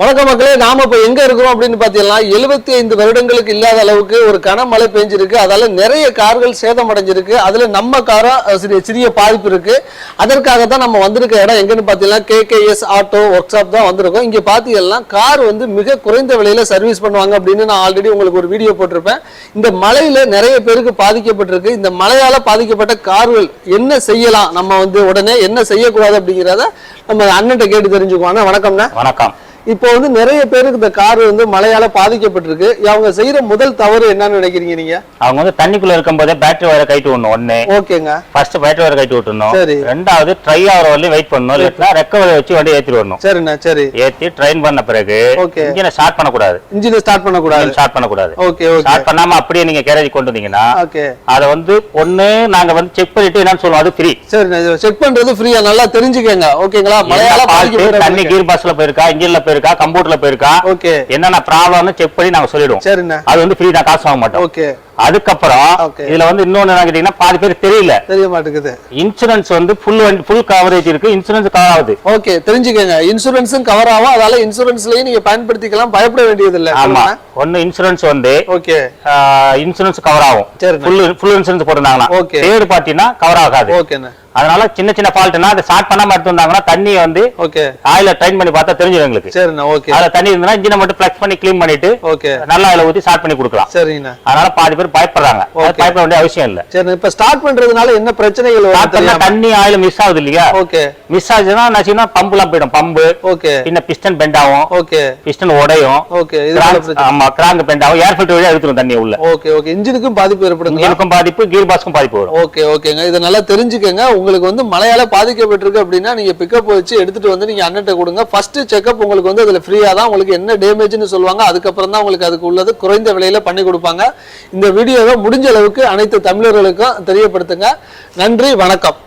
வணக்க மக்களே நாம இப்ப எங்க இருக்கிறோம் அப்படின்னு பாத்தீங்கன்னா எழுபத்தி ஐந்து வருடங்களுக்கு இல்லாத அளவுக்கு ஒரு கனமழை பெஞ்சிருக்கு. அதால நிறைய கார்கள் சேதம் அடைஞ்சிருக்கு அதுல நம்ம காரம் சிறிய சிறிய பாதிப்பு இருக்கு. அதற்காக தான் நம்ம வந்திருக்க இடம் எங்கன்னு பாத்தீங்கன்னா கேகேஎஸ் ஆட்டோ ஒர்க் ஷாப் தான் வந்திருக்கோம். இங்க பாத்தீங்கன்னா கார் வந்து மிக குறைந்த விலையில சர்வீஸ் பண்ணுவாங்க அப்படின்னு நான் ஆல்ரெடி உங்களுக்கு ஒரு வீடியோ போட்டிருப்பேன். இந்த மழையில நிறைய பேருக்கு பாதிக்கப்பட்டிருக்கு. இந்த மழையால பாதிக்கப்பட்ட கார்கள் என்ன செய்யலாம்? நம்ம வந்து உடனே என்ன செய்யக்கூடாது அப்படிங்கிறத நம்ம அண்ணன்ட்ட கேட்டு தெரிஞ்சுக்குவோம். வணக்கம்ண்ணா. வணக்கம். இப்போ வந்து நிறைய பேருக்கு இந்த கார் வந்து மழையால பாதிக்கப்பட்டிருக்கு. அவங்க செய்யற முதல் தவறு என்னன்னு நினைக்கிறீங்க நீங்க? அவங்க வந்து தண்ணிக்குள்ள இருக்கும் போதே பேட்டரி வயரை கைட்டு விடணும் ஒண்ணு. ஓகேங்க. ஃபர்ஸ்ட் பேட்டரி வயரை கைட்டு விட்டுணும் சரி. ரெண்டாவது ட்ரை ஆகிற வரலையும் வெயிட் பண்ணணும். இல்லைன்னா ரெக்கவரி வச்சு வண்டி ஏத்திட்டு வரணும். சரிண்ணா சரி. ஏத்தி ட்ரெயின் பண்ண பிறகு Okay. இன்ஜினை ஸ்டார்ட் பண்ணக்கூடாது. இன்ஜினை ஸ்டார்ட் பண்ணக்கூடாது. ஸ்டார்ட் பண்ணக்கூடாது. Okay okay. ஸ்டார்ட் பண்ணாம அப்படியே நீங்க கேரேஜ் கொண்டு வந்தீங்கன்னா ஓகே. அதை வந்து ஒண்ணு நாங்க வந்து செக் பண்ணிட்டு என்னன்னு சொல்லுவோம் அது ஃப்ரீ சரிண்ணா செக் பண்றது ஃப்ரீயா நல்லா தெரிஞ்சுக்கங்க. ஓகேங்களா? மழையால தண்ணி கீர் பஸ்ல போயிருக்கா? இன்ஜின்ல போயிருக்கா கம்ப்யூட்டர்ல போயிருக்கா ஓகே. என்னென்ன ப்ராப்ளம்னு செக் பண்ணி நாங்க சொல்லிடுவோம். சரிண்ணா. அது வந்து ஃப்ரீ தான் காசு வாங்க மாட்டோம். ஓகே. அதுக்கப்புறம். இதுல வந்து இன்னொன்னு என்ன கேட்டீங்கன்னா பாதி பேர் தெரியல. தெரிய மாட்டேங்குது. இன்சூரன்ஸ் வந்து ஃபுல் ஃபுல் கவரேஜ் இருக்கு. இன்சூரன்ஸ் கவர் ஆகுது. ஓகே தெரிஞ்சுக்கங்க. இன்சூரன்ஸும் கவர் ஆகும். அதால இன்சூரன்ஸ்லயும் நீங்க பயன்படுத்திக்கலாம். பயப்பட வேண்டியது இல்ல ஆமா ஒன்னு இன்சூரன்ஸ் வந்து ஓகே. இன்சூரன்ஸ் கவர் ஆகும். ஃபுல் ஃபுல் இன்சூரன்ஸ் போட்டிருந்தாங்கன்னா Okay. தேர்ட் பார்ட்டினா கவர் ஆகாது. ஓகேண்ணா. அதனால சின்ன சின்ன ஃபால்ட்னா அதை ஸ்டார்ட் பண்ணாம எடுத்து வந்தாங்கன்னா தண்ணியை வந்து ஓகே ஆயில ட்ரைன் பண்ணி பார்த்தா தெரிஞ்சிடும் எங்களுக்கு. சரிண்ணா ஓகே அதுல தண்ணி இருந்தா இன்ஜினை மட்டும் பிளக்ஸ் பண்ணி க்ளீன் பண்ணிட்டு ஓகே நல்லா ஆயில ஊத்தி ஸ்டார்ட் பண்ணி கொடுக்கலாம். சரிங்கண்ணா. அதனால பாதி பேர் பயப்படுறாங்க. பயப்பட வேண்டிய அவசியம் இல்ல. சரி இப்ப ஸ்டார்ட் பண்றதுனால என்ன பிரச்சனைகள் வரும் தண்ணி ஆயில மிஸ் ஆகுது இல்லையா? ஓகே மிஸ் ஆச்சுன்னா என்ன பம்பு எல்லாம் போயிடும். பம்பு ஓகே பின்ன பிஸ்டன் பெண்ட் ஆகும். ஓகே பிஸ்டன் உடையும். ஓகே ஆமா கிராங்க் பெண்ட் ஆகும். ஏர் ஃபில்டர் வழியா எடுத்துரும் தண்ணி உள்ள. ஓகே ஓகே இன்ஜினுக்கும் பாதிப்பு ஏற்படுங்களா? இன்ஜினுக்கும் பாதிப்பு கீர் பாஸ்க்கும் பாதிப்பு வரும். ஓகே ஓகேங்க இதை நல்லா தெரிஞ்சுக்கங்க. உங்களுக்கு வந்து மழையால பாதிக்கப்பட்டிருக்கு அப்படின்னா நீங்க பிக்கப் வச்சு எடுத்துட்டு வந்து நீங்க அண்ணன்ட்ட கொடுங்க. ஃபர்ஸ்ட் செக்அப் உங்களுக்கு வந்து அதுல ஃப்ரீயா தான் உங்களுக்கு என்ன டேமேஜ்னு சொல்லுவாங்க. அதுக்கப்புறம் தான் உங்களுக்கு அதுக்கு உள்ளது குறைந்த விலையில பண்ணி கொடுப்பாங்க. இந்த வீடியோவை முடிஞ்ச அளவுக்கு அனைத்து தமிழர்களுக்கும் தெரியப்படுத்துங்க. நன்றி வணக்கம்.